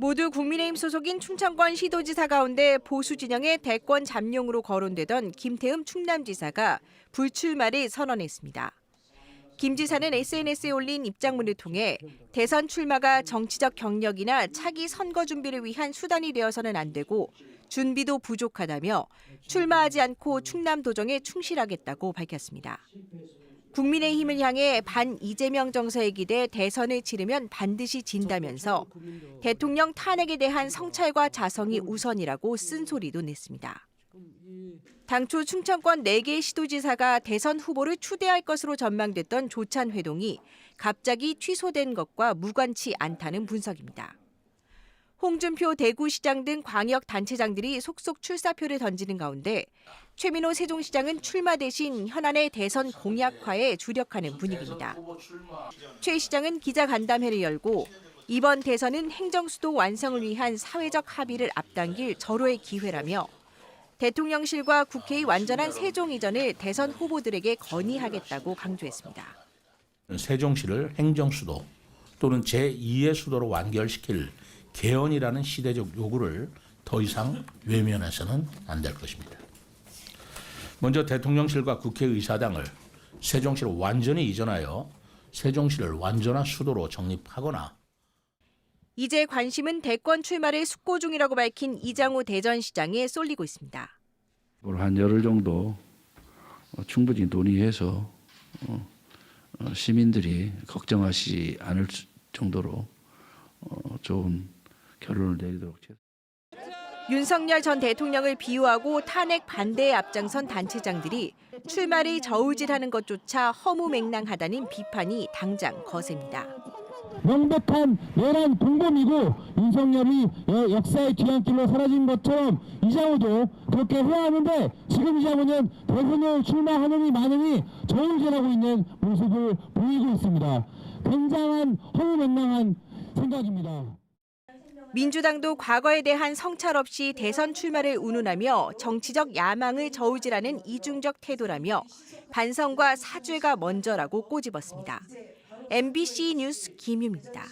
모두 국민의힘 소속인 충청권 시도지사 가운데 보수 진영의 대권 잠룡으로 거론되던 김태흠 충남지사가 불출마를 선언했습니다. 김 지사는 SNS에 올린 입장문을 통해 대선 출마가 정치적 경력이나 차기 선거 준비를 위한 수단이 되어서는 안 되고 준비도 부족하다며 출마하지 않고 충남 도정에 충실하겠다고 밝혔습니다. 국민의힘을 향해 반 이재명 정서에 기대 대선을 치르면 반드시 진다면서 대통령 탄핵에 대한 성찰과 자성이 우선이라고 쓴소리도 냈습니다. 당초 충청권 4개 시도지사가 대선 후보를 추대할 것으로 전망됐던 조찬 회동이 갑자기 취소된 것과 무관치 않다는 분석입니다. 홍준표 대구시장 등 광역 단체장들이 속속 출사표를 던지는 가운데 최민호 세종시장은 출마 대신 현안의 대선 공약화에 주력하는 분위기입니다. 최 시장은 기자간담회를 열고 이번 대선은 행정수도 완성을 위한 사회적 합의를 앞당길 절호의 기회라며 대통령실과 국회의 완전한 세종 이전을 대선 후보들에게 건의하겠다고 강조했습니다. 세종시를 행정수도 또는 제2의 수도로 완결시킬 개헌이라는 시대적 요구를 더 이상 외면해서는 안 될 것입니다. 먼저 대통령실과 국회의사당을 세종시로 완전히 이전하여 세종시를 완전한 수도로 정립하거나 이제 관심은 대권 출마를 숙고 중이라고 밝힌 이장우 대전시장에 쏠리고 있습니다. 뭐한 열흘 정도 어, 충분히 논의해서 어, 어, 시민들이 걱정하시 않을 수- 정도로 어, 좋은 결론을 내리도록 최. 윤석열 전 대통령을 비유하고 탄핵 반대에 앞장선 단체장들이 출마를 저울질하는 것조차 허무맹랑하다는 비판이 당장 거셉니다. 명백한 내란 공범이고 윤석열이 여- 역사의 뒤안길로 사라진 것처럼 이장호도 그렇게 해야 하는데 지금 이장호는 대선을 출마하느니 마느니 저울질하고 있는 모습을 보이고 있습니다. 굉장한 허무맹랑한 생각입니다. 민주당도 과거에 대한 성찰 없이 대선 출마를 운운하며 정치적 야망을 저울질하는 이중적 태도라며 반성과 사죄가 먼저라고 꼬집었습니다. MBC 뉴스 김유입니다.